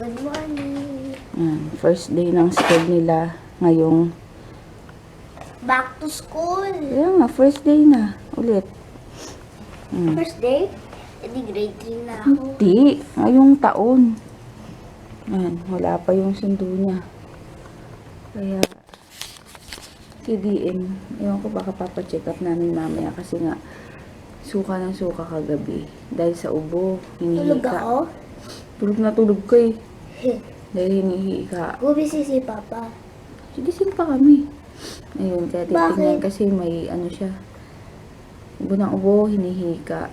Good morning. Ayan, first day ng school nila ngayong Back to school. Kaya nga, first day na. Ulit. Mm. First day? Hindi grade 3 na ako. Hindi. Ngayong taon. Ayan, wala pa yung sundo niya. Kaya, si DM, ewan ko baka papacheck up namin mamaya kasi nga, suka ng suka kagabi. Dahil sa ubo, hinihika. Tulog ako? Tulog na tulog ka eh. Dahil hinihika. Gubisi si Papa. Sigising pa kami. Ayun, kaya titignan Bakit? kasi may ano siya. Ubo ng ubo, hinihika.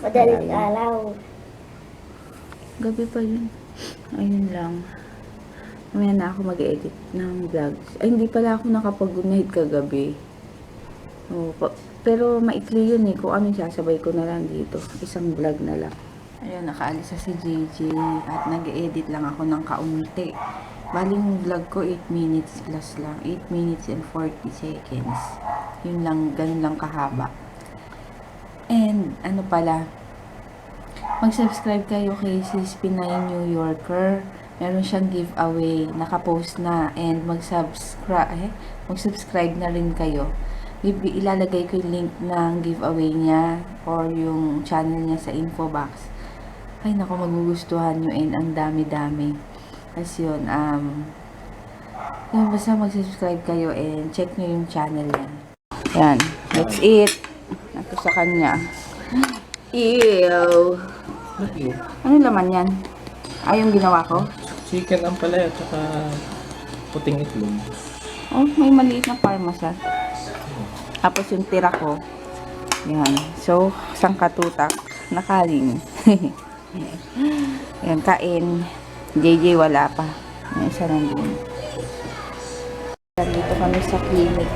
Madaling Ayun. araw. Gabi pa yun. Ayun lang. Mamaya na ako mag-edit ng vlogs. Ay, hindi pala ako nakapag-good night kagabi. Oh, pa- pero maikli yun eh. Kung ano sasabay ko na lang dito. Isang vlog na lang. Ayun, nakaalis na si Gigi. At nag-edit lang ako ng kaunti. Baling vlog ko 8 minutes plus lang. 8 minutes and 40 seconds. Yun lang, ganun lang kahaba. And, ano pala, mag-subscribe kayo kay Sis Pinay New Yorker. Meron siyang giveaway, nakapost na and mag-subscribe eh, mag-subscribe na rin kayo. Ilalagay ko yung link ng giveaway niya or yung channel niya sa info box. Ay nako magugustuhan nyo and ang dami-dami. Kasi yun, um, yun, basta mag-subscribe kayo and check nyo yung channel niya. Yan, that's it. Ito sa kanya. Ew. Ano laman yan? Ay, yung ginawa ko? Chicken ang palaya at saka puting itlog. Oh, may maliit na parmesan. Tapos yung tira ko. Yan. So, isang katutak. Nakaling. yan, kain. JJ wala pa. May isa nandun. Dito kami sa clinic.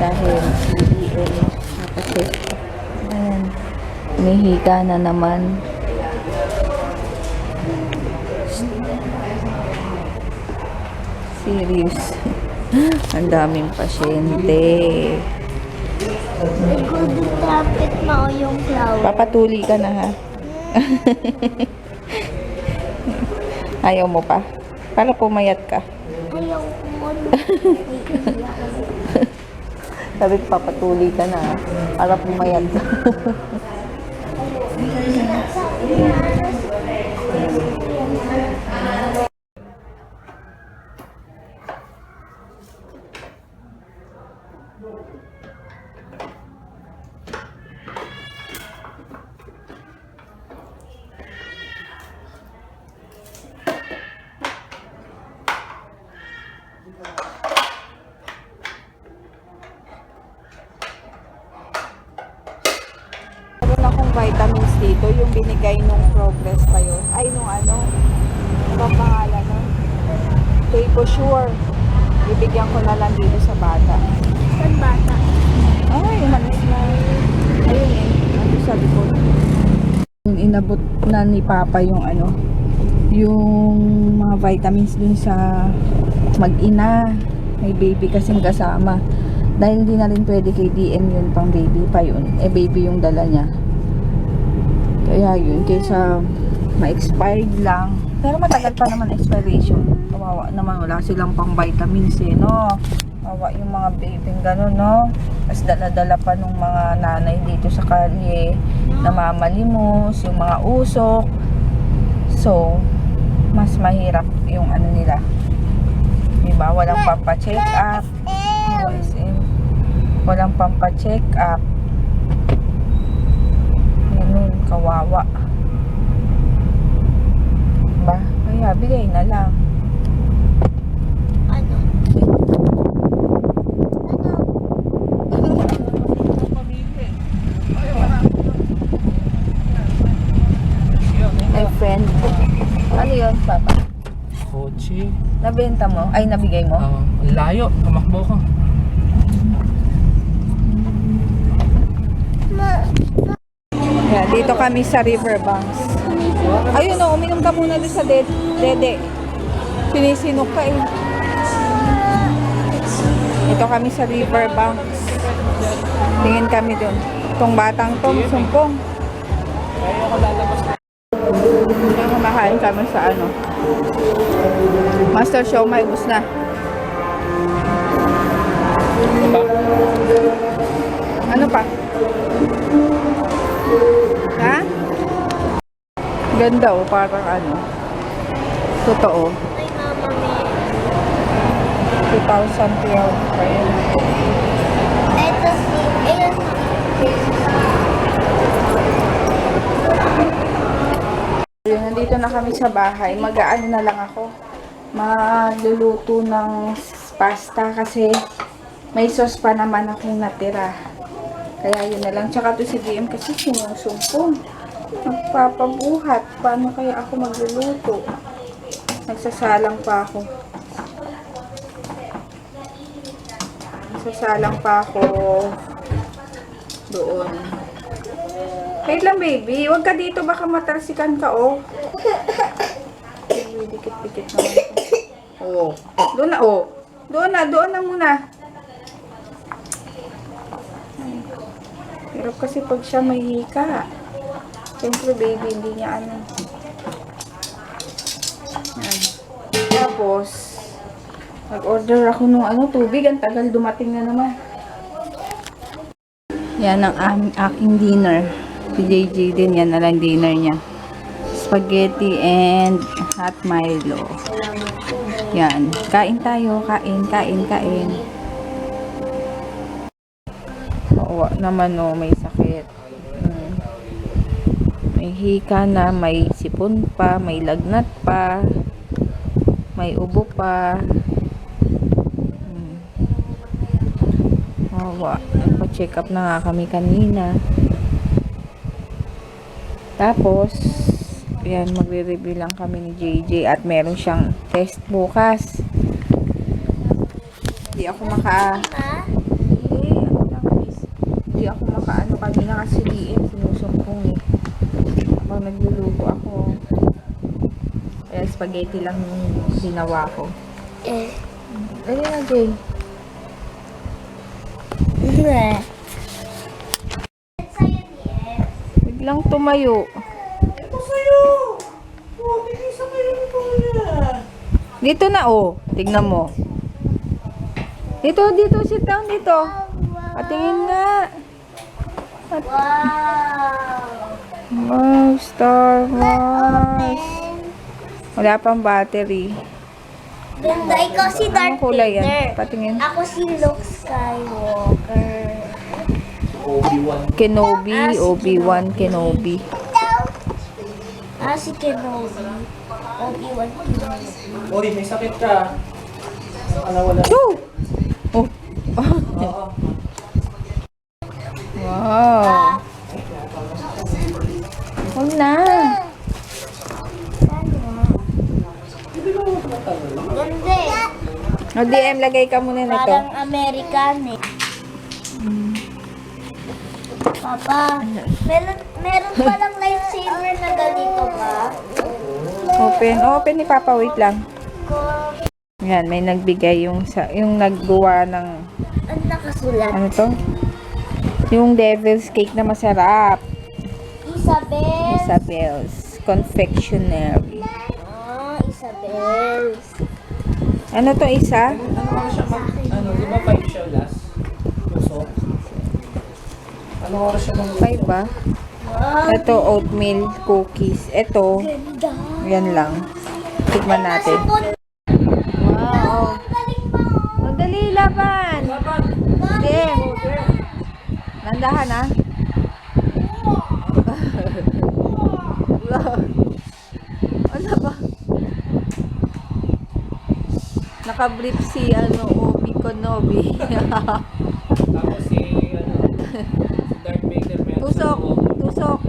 Dahil CDL. Kapatid. Ayan. Umihika na naman. Serious. Ang daming pasyente. Flower. Papatuli ka na ha. Ayaw mo pa? Para pumayat ka. Ayaw ko mo. Sabi ko, papatuli ka na. Para pumayat ka. Meron akong vitamins dito, yung binigay nung progress pa yun. Ay, nung ano, ano ang pangalan nun? Tapo Sure. Bibigyan ko na lang dito sa bata. Saan bata? Ay, umalis na. Ayun eh, ano sa likod. Inabot na ni Papa yung ano, yung mga vitamins dun sa mag-ina. May baby kasing kasama. Dahil hindi na rin pwede kay DM yun pang baby pa yun. Eh baby yung dala niya. Kaya yun, kaysa ma-expired lang. Pero matagal pa naman expiration. Kawawa naman, wala silang pang vitamins eh, no? Kawawa yung mga baby ganun, no? Tapos dala-dala pa nung mga nanay dito sa kalye, namamalimos, yung mga usok. So, mas mahirap yung ano nila. Diba? Walang pampa-check up. OSM. Walang pampa-check up. Ganun, kawawa. Ba? Kaya bigay na lang. Ano? Ano? My friend. Ano yun, Papa? Kotse. Nabenta mo? Ay, nabigay mo? Ah, ang layo. Tumakbo ko. Ma, Yeah, dito kami sa Riverbanks. Ayun o, uminom ka muna doon sa de- dede. Sinisinok ka eh. Ito kami sa Riverbanks. Tingin kami doon. Itong batang to, sumpong. Kaya ako lalabas mahal Kakain kami sa ano. Master Show, may ubus na. Ano pa? Ha? Ganda oh, parang ano. Totoo. Ay, mama, may... 2012 pa yun. Ito si... Ayun, Yun, nandito na kami sa bahay. Mag-aano na lang ako. Magluluto ng pasta kasi may sauce pa naman akong natira. Kaya yun na lang. Tsaka to si DM kasi sinusumpong. Nagpapabuhat. Paano kaya ako magluluto? Nagsasalang pa ako. Nagsasalang pa ako doon. Wait lang, baby. Huwag ka dito. Baka matalsikan ka, oh. Dikit-dikit naman. Oh. Doon na, oh. Doon na, doon na muna. Hirap kasi pag siya may hika. Siyempre, baby, hindi niya ano. Yan. Tapos, nag-order ako nung ano, tubig. Ang tagal dumating na naman. Yan ang am- aking dinner. Si JJ din, yan na lang dinner niya. Spaghetti and hot Milo. Yan. Kain tayo. Kain, kain, kain. Oo naman no, may sakit. Mm. May hika na, may sipon pa, may lagnat pa, may ubo pa. Mm. Awa, nagpa-check up na nga kami kanina. Tapos, yan, magre-review lang kami ni JJ at meron siyang test bukas. Hindi ako maka... Ma? Hindi, ano. Hindi ako makaano kanina kasi diin, sinusumpong eh. Habang nagluluto ako. Kaya spaghetti lang yung ginawa ko. Eh. Dali na, Jay. Biglang tumayo. Ito sa'yo! Oh, sa kayo niya. Dito na, oh. Tignan mo. Dito, dito. Sit down dito. Patingin nga. Wow! Wow, Star Wars. Wala pang battery. Ganda, ikaw si Darth Anong kulay yan? Vader. Patingin. Ako si Luke Skywalker. Obi-Wan. Kenobi, Obi-Wan Kenobi. Ah, si Kenobi. Obi-Wan Kenobi. Uy, may sakit ka. Ano wala? Choo! Oh. Oo. Wow. Huwag na. Ganda eh. O, DM, lagay ka muna nito. Parang American eh. Papa, meron, meron palang lightsaber na ganito ba? Open. Open ni Papa. Wait lang. Yan, may nagbigay yung, sa, yung naggawa ng, Ang nakasulat. ano to? Yung devil's cake na masarap. Isabel. Isabel's Confectionery. Ah, Isabel. Ano to isa? Ano oras siya mag... Ano, di ba 5 siya last? Puso? Ano oras siya mag... Five ba? Wow, Ito, oatmeal cookies. Ito, yan lang. Tikman natin. Wow. Madali laban. Sige. Nandahan ah. ano ba? Nakabrief si ano, Obi Konobi. Tapos si, ano, si Darth Vader meron tusok, tusok,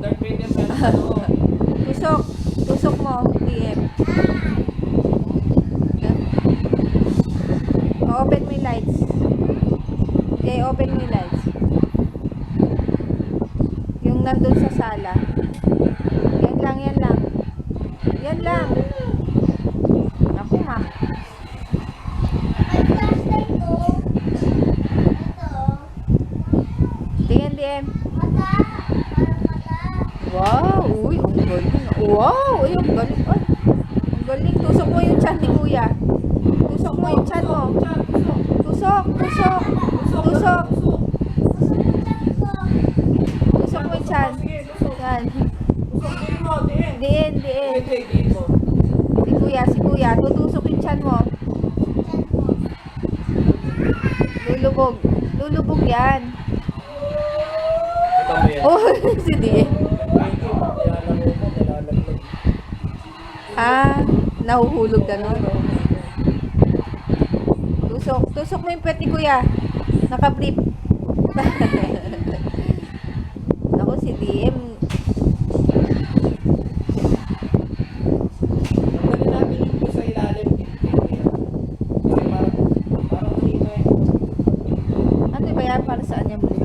Darth Vader meron tusok, tusok mo, DM. Oh, open yung lights. Okay, open yung lights. Yung nandun sa sala. Yan lang, yan lang. Yan lang. Wow, uy, ang galing. Wow, uy, ang galing. Ay, ang galing. Tusok mo yung chan ni Kuya. Tusok mo yung chan mo. Tusok, tusok. Tusok. Tusok mo yung chan. Yan. Diin, diin. Si Kuya, si Kuya. Tutusok yung chan mo. Lulubog. Lulubog yan. Oh, si Diin. Ah, nahuhulog ka nun. Tusok. Tusok mo yung pet ni kuya. Naka-brief. Ako si DM. Yung Ano ba yan? Para saan yung eh.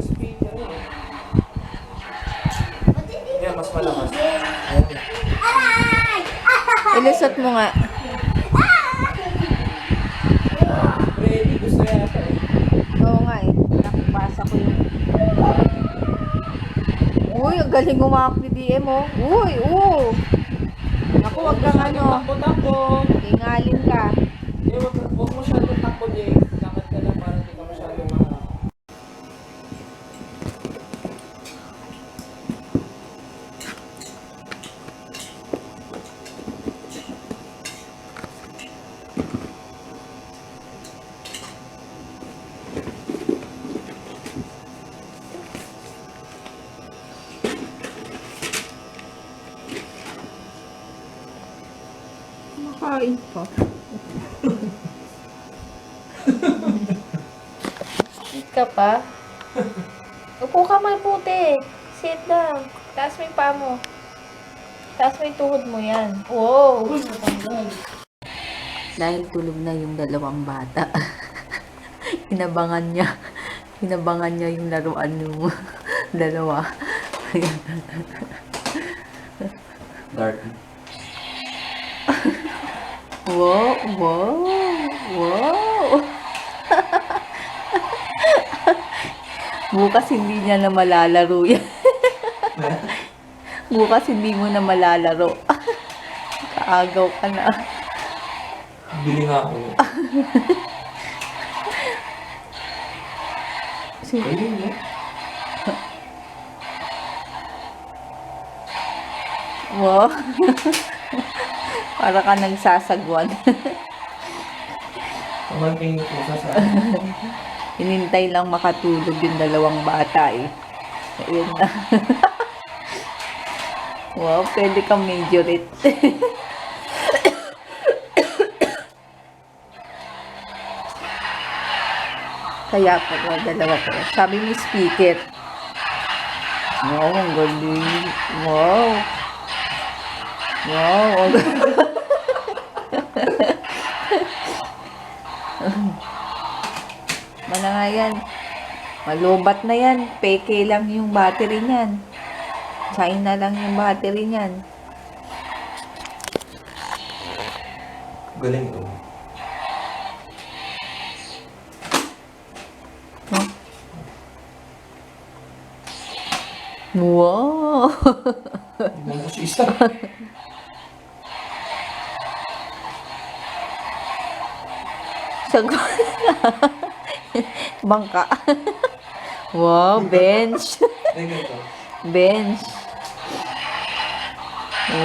Hindi Yan, mas malakas. Ilusot mo nga. Eh. Oo nga eh. Nakapasa ko yun. Uy, ang galing umakak ni DM oh. Uy, oo. Ako, wag kang ano. Takbo-takbo. Ingalin ka. Eh, wag, wag mo masyadong takbo, Jay. Lakad ka lang para hindi ka masyadong mahal. Makain pa. Sit ka pa? Upo ka mabuti. Sit down. Taas mo yung paa mo. Taas mo yung tuhod mo yan. Wow! Dahil tulog na yung dalawang bata. Inabangan niya. Inabangan niya yung laruan yung dalawa. Dark. Wow, wow, wow. Bukas hindi niya na malalaro yan. Bukas hindi mo na malalaro. Kaagaw ka na. Bili nga ako. Pwede mo. Wow. Para ka nagsasagwan. Pamangking ko sa. Hinintay lang makatulog yung dalawang bata eh. Ayun na. wow, pwede kang majorette. Kaya po, oh, dalawa po. Sabi ni speaker. Wow, ang galing. Wow. Wow. ang- Mana nga yan. Malubat na yan. Peke lang yung battery niyan. China lang yung battery niyan. Galing ko. Huh? Wow! Hindi mo isa. Sagot. Bangka. wow, bench. Bench.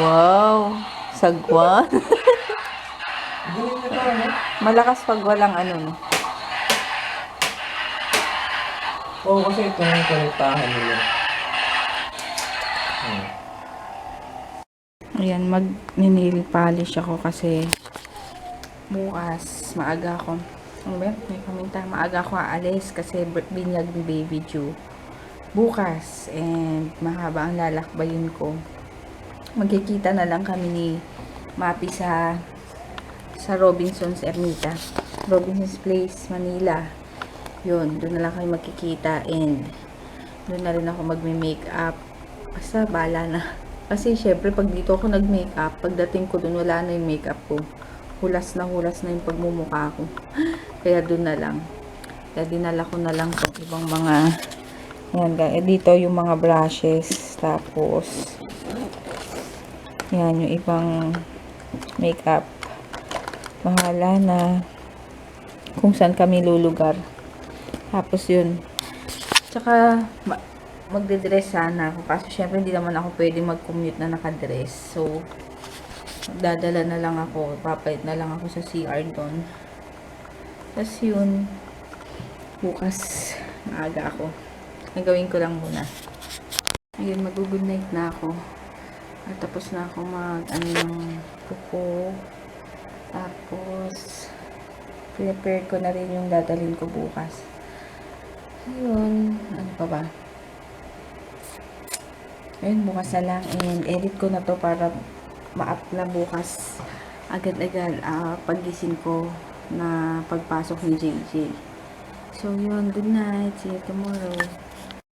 Wow. Sagwan. Malakas pag walang ano. no? Oo, kasi ito yung konektahan nila. Hmm. Ayan, mag-nail polish ako kasi bukas, maaga ako. Yun? May paminta. Maaga ako aalis kasi binyag ni Baby Jew. Bukas. And mahaba ang lalakbayin ko. Magkikita na lang kami ni Mapi sa sa Robinson's Ermita. Robinson's Place, Manila. Yun, doon na lang kami magkikita and doon na rin ako magme-makeup. Basta bala na. Kasi syempre pag dito ako nag-makeup, pagdating ko doon wala na yung makeup ko. Hulas na hulas na yung pagmumukha ko. Kaya doon na lang. Kaya dinala ko na lang tong ibang mga yan, eh, dito yung mga brushes. Tapos yan, yung ibang makeup. Bahala na kung saan kami lulugar. Tapos yun. Tsaka, ma- magde-dress sana ako. Kaso syempre hindi naman ako pwede mag-commute na nakadress. So, Dadala na lang ako. Papayat na lang ako sa CR doon. Tapos yun. Bukas. Maaga ako. Nagawin ko lang muna. Ayun, mag-good night na ako. At tapos na ako mag, ano ng kuko. Tapos, prepare ko na rin yung dadalhin ko bukas. Ayun, ano pa ba? Ayun, bukas na lang. And edit ko na to para ma-up na bukas. Agad-agad, ah, pagising ko na pagpasok ni JJ. So, yun. Good night. See you tomorrow.